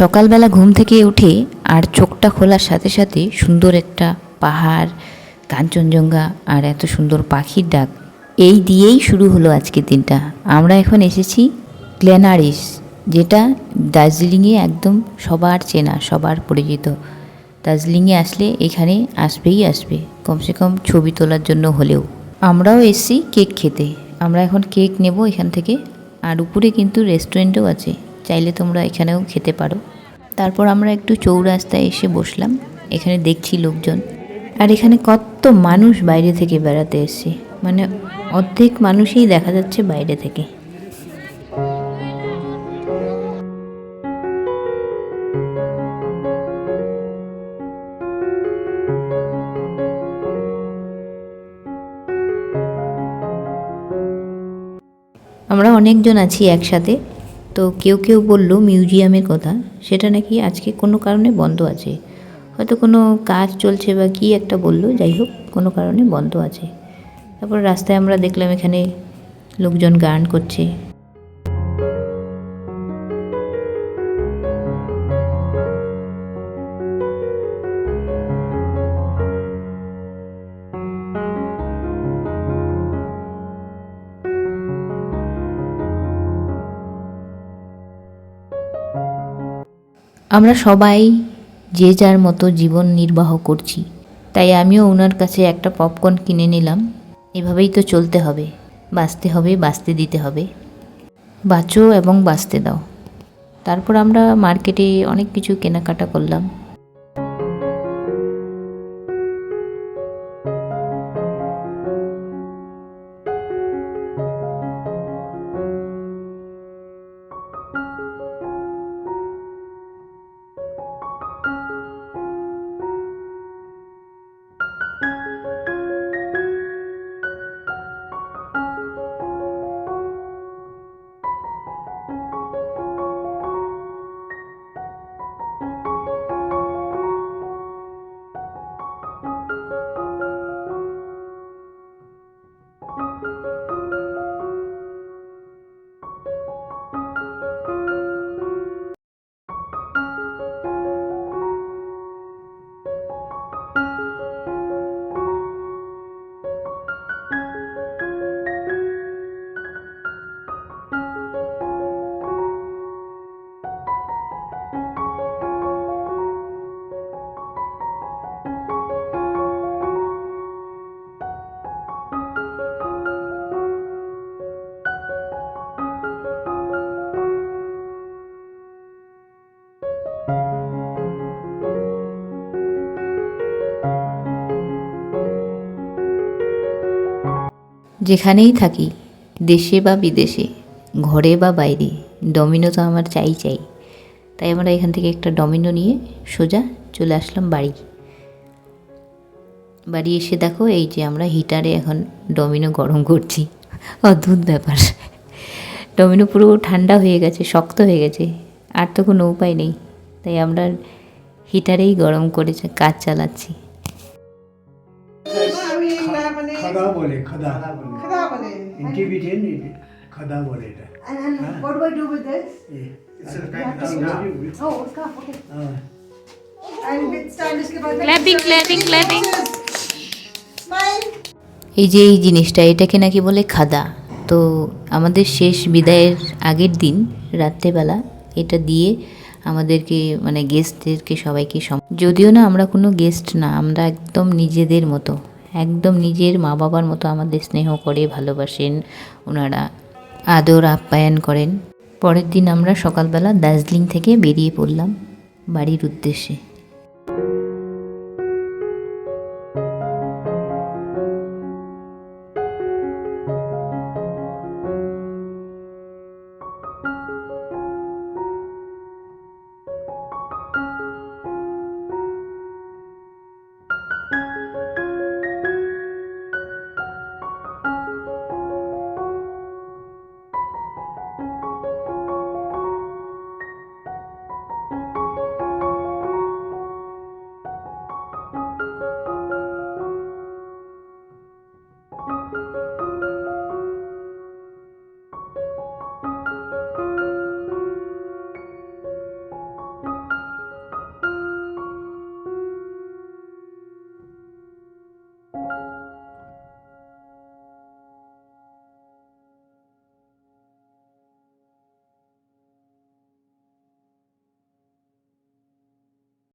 সকালবেলা ঘুম থেকে উঠে আর চোখটা খোলার সাথে সাথে সুন্দর একটা পাহাড়, কাঞ্চনজঙ্ঘা আর এত সুন্দর পাখির ডাক। এই দিয়েই শুরু হলো আজকের দিনটা। আমরা এখন এসেছি গ্লেনারিস, যেটা দার্জিলিংয়ে একদম সবার চেনা, সবার পরিচিত। দার্জিলিংয়ে আসলে এখানে আসবেই আসবে, কমসে কম ছবি তোলার জন্য হলেও। আমরাও এসছি কেক খেতে। আমরা এখন কেক নেব এখান থেকে। আর উপরে কিন্তু রেস্টুরেন্টও আছে। চাইলে তোমরা এখানেও খেতে পারো। তারপর আমরা একটু চৌরাস্তায় এসে বসলাম। এখানে দেখছি লোকজন। আর এখানে কত মানুষ বাইরে থেকে বেড়াতে এসছে। মানে অর্ধেক মানুষই দেখা যাচ্ছে বাইরে থেকে। আমরা অনেকজন আছি একসাথে। তো কেউ কেউ বলল মিউজিয়ামের কথা। সেটা নাকি আজকে কোনো কারণে বন্ধ আছে। হয়তো কোনো কাজ চলছে বা কি একটা বলল, যাই হোক, কোনো কারণে বন্ধ আছে। তারপর রাস্তায় আমরা দেখলাম এখানে লোকজন গান করছে। আমরা সবাই যে যার মতো জীবন নির্বাহ করছি। তাই আমিও ওনার কাছে একটা পপকর্ন কিনে নিলাম। এভাবেই তো চলতে হবে। বাঁচতে হবে, বাঁচতে দিতে হবে। বাঁচো এবং বাঁচতে দাও। তারপর আমরা মার্কেটে অনেক কিছু কেনাকাটা করলাম। যেখানেই থাকি, দেশে বা বিদেশে, ঘরে বা বাইরে ডমিনো তো আমার চাই চাই। তাই আমরা এখান থেকে একটা ডমিনো নিয়ে সোজা চলে আসলাম বাড়ি। বাড়ি এসে দেখো, এই যে আমরা হিটারে এখন ডমিনো গরম করছি। অদ্ভুত ব্যাপার। ডমিনো পুরো ঠান্ডা হয়ে গেছে, শক্ত হয়ে গেছে, আর তো কোনো উপায় নেই। তাই আমরা হিটারেই গরম করে কাজ চালাচ্ছি। মানে বলে বলে। এই যে এই জিনিসটা এটাকে নাকি বলে খাদা। তো আমাদের শেষ বিদায়ের আগের দিন রাত্রেবেলা এটা দিয়ে আমাদেরকে মানে গেস্টদেরকে সবাইকে যদিও না আমরা কোনো গেস্ট না আমরা একদম নিজেদের মতো। একদম নিজের মা বাবার মতো আমাদের স্নেহ করে, ভালোবাসেন, ওনারা আদর আপ্যায়ন করেন। পরের দিন আমরা সকালবেলা দার্জিলিং থেকে বেরিয়ে পড়লাম বাড়ির উদ্দেশ্যে।